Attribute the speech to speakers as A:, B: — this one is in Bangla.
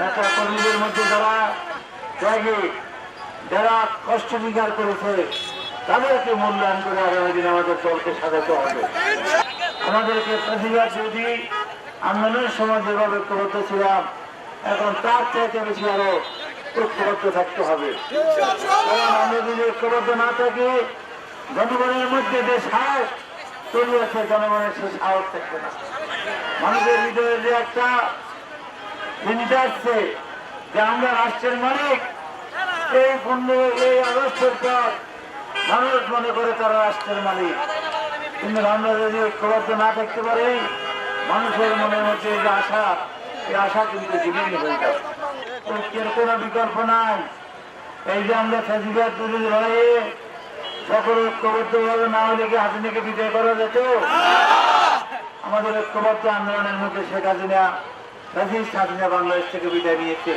A: নেতা কর্মীদের মধ্যে যারা ত্যাগী যারা কষ্ট স্বীকার করেছে, তাদেরকে মূল্যায়ন করে আগামী দিন আমাদের দলকে সাজাতে হবে। আমাদেরকে প্রতিবাদ যদি আন্দোলনের সময় যেভাবে ঐক্যবদ্ধ ছিলাম এখন তার চাইতে বেশি আরও ঐক্যবদ্ধ থাকতে হবে। আমরা যদি ঐক্যবদ্ধ না থাকি, জনগণের মধ্যে যে সাহস তৈরি আছে জনগণের সে সাহস থাকবে না। মানুষের হৃদয়ে যে একটা চিন্তা আসছে যে আমরা রাষ্ট্রের মালিক, এই পনেরো, এই আগস্টের পর মানুষ মনে করে তারা রাষ্ট্রের মালিক। কিন্তু আমরা যদি ঐক্যবদ্ধ না থাকতে পারি, মানুষের মনের মধ্যে যে আশা, এই আশা কিন্তু জীবন হয়ে যাবে। ঐক্যের কোনো বিকল্প নাই। এই যে আমরা ফেসিবাদ বিরোধী লড়াইয়ে সকল ঐক্যবদ্ধ ভাবে না হলে কি হাসিনাকে বিদায় করা যেত? আমাদের ঐক্যবদ্ধ আন্দোলনের মধ্যে শেখ হাসিনা হাসিনা বাংলাদেশ থেকে বিদায় নিয়েছে।